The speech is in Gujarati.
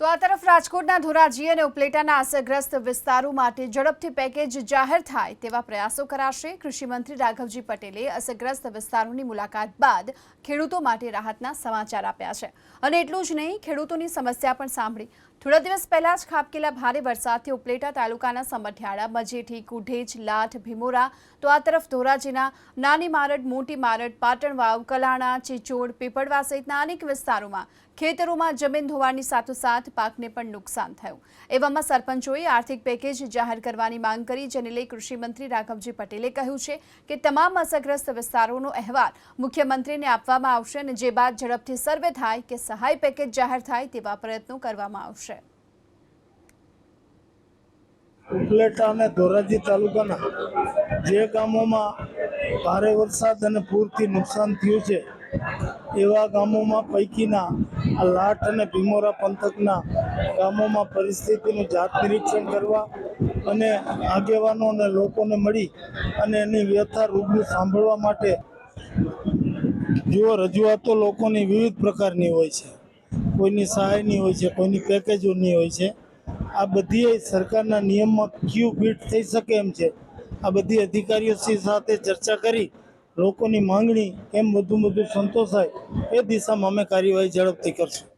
તો આ તરફ રાજકોટના ધોરાજી અને ઉપલેટાના અસરગ્રસ્ત વિસ્તારો માટે ઝડપથી પેકેજ જાહેર થાય તેવા પ્રયાસો કરાશે. કૃષિમંત્રી રાઘવજી પટેલે અસરગ્રસ્ત વિસ્તારોની મુલાકાત બાદ ખેડૂતો માટે રાહતના સમાચાર આપ્યા છે. અને એટલું જ નહીં, ખેડૂતોની સમસ્યા પણ સાંભળી. થોડા દિવસ પહેલા જ ખાબકેલા ભારે વરસાદથી ઉપલેટા તાલુકાના સમઢિયાળા મજેઠી, કુઢેજ, લાઠ, ભીમોરા, તો આ તરફ ધોરાજીના નાની મારડ, મોટી મારડ પાટણ વાવ કલાણા, ચિચોડ, પીપળવા સહિતના અનેક વિસ્તારોમાં ખેતરોમાં જમીન ધોવાણની સાથોસાથ પાકને પણ નુકસાન થયું. એવામાં સરપંચોએ આર્થિક પેકેજ જાહેર કરવાની માંગ કરી, જેને લઈ કૃષિમંત્રી રાઘવજી પટેલે કહ્યું છે કે તમામ અસરગ્રસ્ત વિસ્તારોનો અહેવાલ મુખ્યમંત્રીને આપવામાં આવશે અને જે બાદ ઝડપથી સર્વે થાય કે સહાય પેકેજ જાહેર થાય તેવા પ્રયત્નો કરવામાં આવશે. ઉપલેટા અને ધોરાજી તાલુકાના જે ગામોમાં ભારે વરસાદ અને પૂરથી નુકસાન થયું છે એવા ગામોમાં પૈકીના આ લાઠ અને ભીમોરા પંથકના ગામોમાં પરિસ્થિતિનું જાત નિરીક્ષણ કરવા અને આગેવાનો અને લોકોને મળી અને એની વ્યથા રૂબરૂ સાંભળવા માટે જુઓ, રજૂઆતો લોકોની વિવિધ પ્રકારની હોય છે. કોઈની સહાયની હોય છે, કોઈની પેકેજોની હોય છે. આ બધી સરકારના નિયમમાં ક્યુ ફિટ થઈ શકે એમ છે. આ બધી અધિકારીઓ સાથે ચર્ચા કરી લોકોની માંગણી કેમ વધુ વધુ સંતોષાય એ દિશામાં અમે કાર્યવાહી ઝડપથી કરશું.